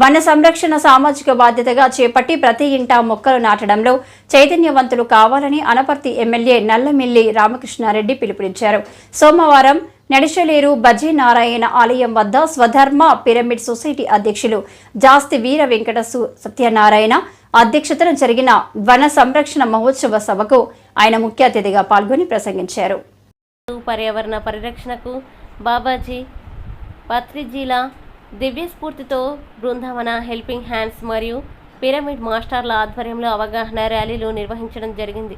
వన సంరక్షణ సామాజిక బాధ్యతగా చేపట్టి ప్రతి ఇంటా మొక్కలు నాటడంలో చైతన్యవంతులు కావాలని అనపర్తి ఎమ్మెల్యే నల్లమిల్లి రామకృష్ణారెడ్డి పిలుపునిచ్చారు. సోమవారం నడిశలేరు బజీనారాయణ ఆలయం వద్ద స్వధర్మ పిరమిడ్ సొసైటీ అధ్యక్షులు జాస్తి వీర వెంకట సత్యనారాయణ అధ్యక్షతన జరిగిన వన సంరక్షణ మహోత్సవ సభకు ఆయన ముఖ్య అతిథిగా పాల్గొని ప్రసంగించారు. పర్యావరణ పరిరక్షణకు బాబాజీ పత్రిజీల దివ్య స్ఫూర్తితో బృందావన హెల్పింగ్ హ్యాండ్స్ మరియు పిరమిడ్ మాస్టర్ల ఆధ్వర్యంలో అవగాహన ర్యాలీలు నిర్వహించడం జరిగింది.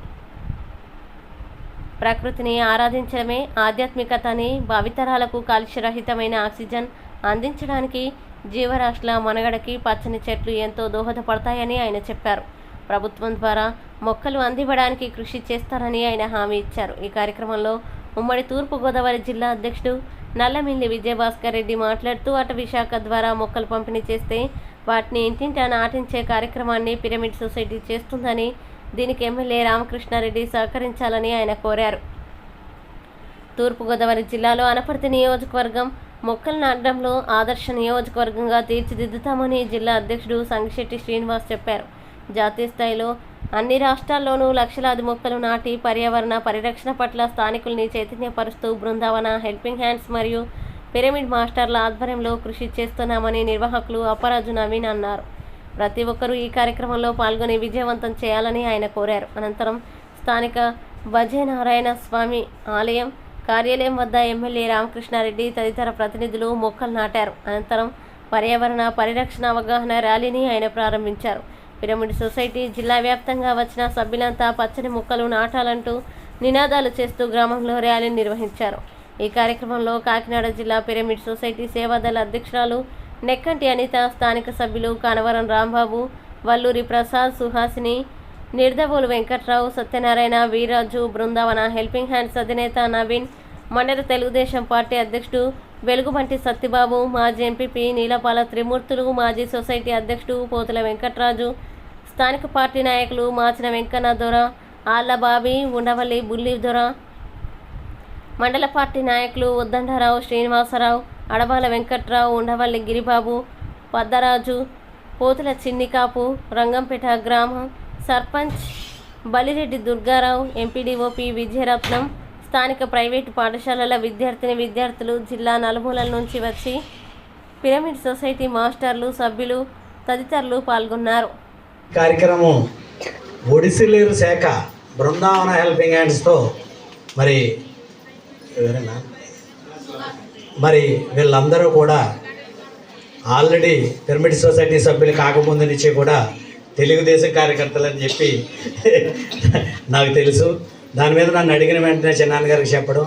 ప్రకృతిని ఆరాధించడమే ఆధ్యాత్మికతని భావితరాలకు కాలుష్యరహితమైన ఆక్సిజన్ అందించడానికి జీవరాశుల మనుగడకి పచ్చని చెట్లు ఎంతో దోహదపడతాయని ఆయన చెప్పారు. ప్రభుత్వం ద్వారా మొక్కలు అందివ్వడానికి కృషి చేస్తారని ఆయన హామీ ఇచ్చారు. ఈ కార్యక్రమంలో ఉమ్మడి తూర్పుగోదావరి జిల్లా అధ్యక్షుడు నల్లమిల్లి విజయభాస్కర్ రెడ్డి మాట్లాడుతూ అటవీ శాఖ ద్వారా మొక్కలు పంపిణీ చేస్తే వాటిని ఇంటింటా నాటించే కార్యక్రమాన్ని పిరమిడ్ సొసైటీ చేస్తుందని దీనికి ఎమ్మెల్యే రామకృష్ణారెడ్డి సహకరించాలని ఆయన కోరారు. తూర్పుగోదావరి జిల్లాలో అనపర్తి నియోజకవర్గం మొక్కలు నాటడంలో ఆదర్శ నియోజకవర్గంగా తీర్చిదిద్దుతామని జిల్లా అధ్యక్షుడు సంగిశెట్టి శ్రీనివాస్ చెప్పారు. జాతీయ స్థాయిలో అన్ని రాష్ట్రాల్లోనూ లక్షలాది మొక్కలు నాటి పర్యావరణ పరిరక్షణ పట్ల స్థానికుల్ని చైతన్యపరుస్తూ బృందావన హెల్పింగ్ హ్యాండ్స్ మరియు పిరమిడ్ మాస్టర్ల ఆధ్వర్యంలో కృషి చేస్తున్నామని నిర్వాహకులు అప్పరాజు నవీన్ అన్నారు. ప్రతి ఒక్కరూ ఈ కార్యక్రమంలో పాల్గొని విజయవంతం చేయాలని ఆయన కోరారు. అనంతరం స్థానిక భజయనారాయణ స్వామి ఆలయం కార్యాలయం వద్ద ఎమ్మెల్యే రామకృష్ణారెడ్డి తదితర ప్రతినిధులు మొక్కలు నాటారు. అనంతరం పర్యావరణ పరిరక్షణ అవగాహన ర్యాలీని ఆయన ప్రారంభించారు. పిరమిడ్ సొసైటీ జిల్లా వ్యాప్తంగా వచ్చిన సభ్యులంతా పచ్చని మొక్కలు నాటాలంటూ నినాదాలు చేస్తూ గ్రామంలో ర్యాలీ నిర్వహించారు. ఈ కార్యక్రమంలో కాకినాడ జిల్లా పిరమిడ్ సొసైటీ సేవాదళ అధ్యక్షురాలు నెక్కంటి అనిత స్థానిక సభ్యులు కనవరం రాంబాబు వల్లూరి ప్రసాద్ సుహాసిని నిర్దవోలు వెంకట్రావు సత్యనారాయణ వీరాజు బృందావన హెల్పింగ్ హ్యాండ్స్ అధినేత నవీన్ మండల తెలుగుదేశం పార్టీ అధ్యక్షుడు వెలుగుబంటి సత్యబాబు మాజీ ఎంపీపీ నీలపాల త్రిమూర్తులు మాజీ సొసైటీ అధ్యక్షుడు పోతుల వెంకట్రాజు స్థానిక పార్టీ నాయకులు మాచిన వెంకన్న దొర ఆళ్ళబాబి ఉండవల్లి బుల్లి దొర మండల పార్టీ నాయకులు ఉద్దండరావు శ్రీనివాసరావు అడబాల వెంకట్రావు ఉండవల్లి గిరిబాబు పద్దరాజు పోతుల చిన్నికాపు రంగంపేట గ్రామం సర్పంచ్ బలిరెడ్డి దుర్గారావు ఎంపీడీఓపి విజయరత్నం స్థానిక ప్రైవేటు పాఠశాలల విద్యార్థిని విద్యార్థులు జిల్లా నలుమూలల నుంచి వచ్చి పిరమిడ్ సొసైటీ మాస్టర్లు సభ్యులు తదితరులు పాల్గొన్నారు. కార్యక్రమం ఒడిసిలేరు శాఖ బృందావన హెల్పింగ్ హ్యాండ్స్తో మరి మరి వీళ్ళందరూ కూడా ఆల్రెడీ పిరమిడ్ సొసైటీ సభ్యులు కాకముందు నుంచి కూడా తెలుగుదేశం కార్యకర్తలు అని చెప్పి నాకు తెలుసు. దాని మీద నన్ను అడిగిన వెంటనే చిన్నాన్న గారికి చెప్పడం.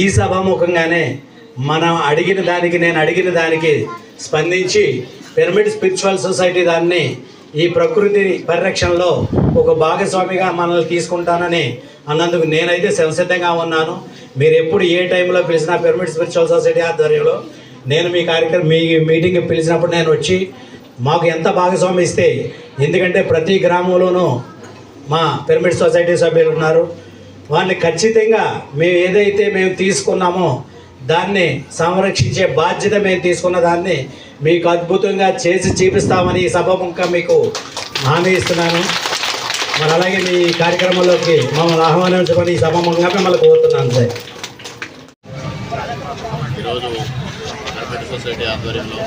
ఈ సభాముఖంగానే మనం అడిగిన దానికి నేను అడిగిన దానికి స్పందించి పిరమిడ్ స్పిరిచువల్ సొసైటీ దాన్ని ఈ ప్రకృతి పరిరక్షణలో ఒక భాగస్వామిగా మనల్ని తీసుకుంటానని అన్నందుకు నేనైతే సంసిద్ధంగా ఉన్నాను. మీరు ఎప్పుడు ఏ టైంలో పిలిచినా పిరమిడ్ స్పిరిచువల్ సొసైటీ ఆధ్వర్యంలో నేను మీ కార్యక్రమం మీ మీటింగ్ పిలిచినప్పుడు నేను వచ్చి మాకు ఎంత భాగస్వామి ఇస్తే ఎందుకంటే ప్రతి గ్రామంలోనూ మా పిరమిడ్ సొసైటీ సభ్యులు ఉన్నారు. వాళ్ళని ఖచ్చితంగా మేము ఏదైతే మేము తీసుకున్నామో దాన్ని సంరక్షించే బాధ్యత మేము తీసుకున్న దాన్ని మీకు అద్భుతంగా చేసి చూపిస్తామని ఈ సభముఖంగా మీకు హామీ ఇస్తున్నాను. మరి అలాగే మీ కార్యక్రమంలోకి మమ్మల్ని ఆహ్వానించమని ఈ సభముఖంగా మిమ్మల్ని కోరుతున్నాను సార్. ఈరోజు గణపతి సొసైటీ ఆధ్వర్యంలో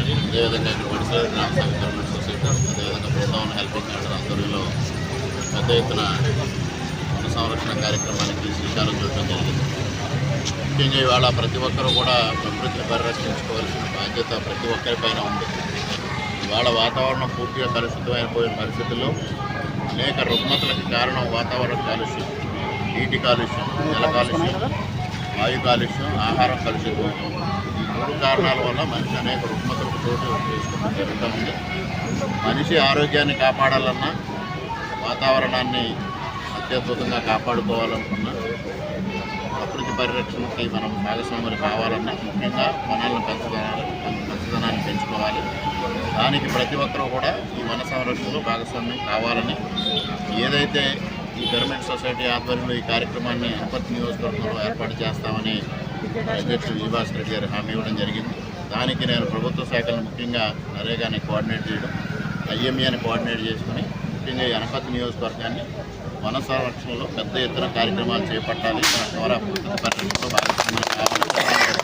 అదేవిధంగా ఇక్కడ గ్రామ సంఘ సొసైటీ అదేవిధంగా బృందావన హెల్పింగ్ హ్యాండ్స్ ఆధ్వర్యంలో పెద్ద ఎత్తున సంరక్షణ కార్యక్రమానికి శ్రీకారం చూడటం జరిగింది. ముఖ్యంగా ఇవాళ ప్రతి ఒక్కరూ కూడా ప్రకృతిని పరిరక్షించుకోవాల్సిన బాధ్యత ప్రతి ఒక్కరిపైన ఉంది. ఇవాళ వాతావరణం పూర్తిగా కలుషితమైపోయిన పరిస్థితుల్లో అనేక రుగ్మతలకు కారణం వాతావరణ కాలుష్యం నీటి కాలుష్యం జల కాలుష్యం వాయు కాలుష్యం ఆహారం కలుషితం ఈ మూడు కారణాల వల్ల మనిషి అనేక రుగ్మతలకు చోటు చేసుకోవడం జరుగుతూ ఉంది. మనిషి ఆరోగ్యాన్ని కాపాడాలన్నా వాతావరణాన్ని అత్యద్భుతంగా కాపాడుకోవాలనుకున్నా ప్రకృతి పరిరక్షణకి మనం భాగస్వాములు కావాలన్నా ముఖ్యంగా వనాలను పెంచుకోవాలి పచ్చదనాన్ని పెంచుకోవాలి. దానికి ప్రతి ఒక్కరూ కూడా ఈ వన సంరక్షణలో భాగస్వామ్యం కావాలని ఏదైతే ఈ గవర్నమెంట్ సొసైటీ ఆధ్వర్యంలో ఈ కార్యక్రమాన్ని అనపర్తి నియోజకవర్గంలో ఏర్పాటు చేస్తామని అధ్యక్షుడు విభాస్ రెడ్డి గారు హామీ ఇవ్వడం జరిగింది. దానికి నేను ప్రభుత్వ శాఖలను ముఖ్యంగా నరేగాని కోఆర్డినేట్ చేయడం ఐఎంఏని కోఆర్డినేట్ చేసుకుని ముఖ్యంగా ఈ నియోజకవర్గాన్ని వన సంరక్షణలో పెద్ద ఎత్తున కార్యక్రమాలు చేపట్టాలి. ద్వారా ప్రకృతి పరిరక్షణలో భాగస్వామ్యం కావాలని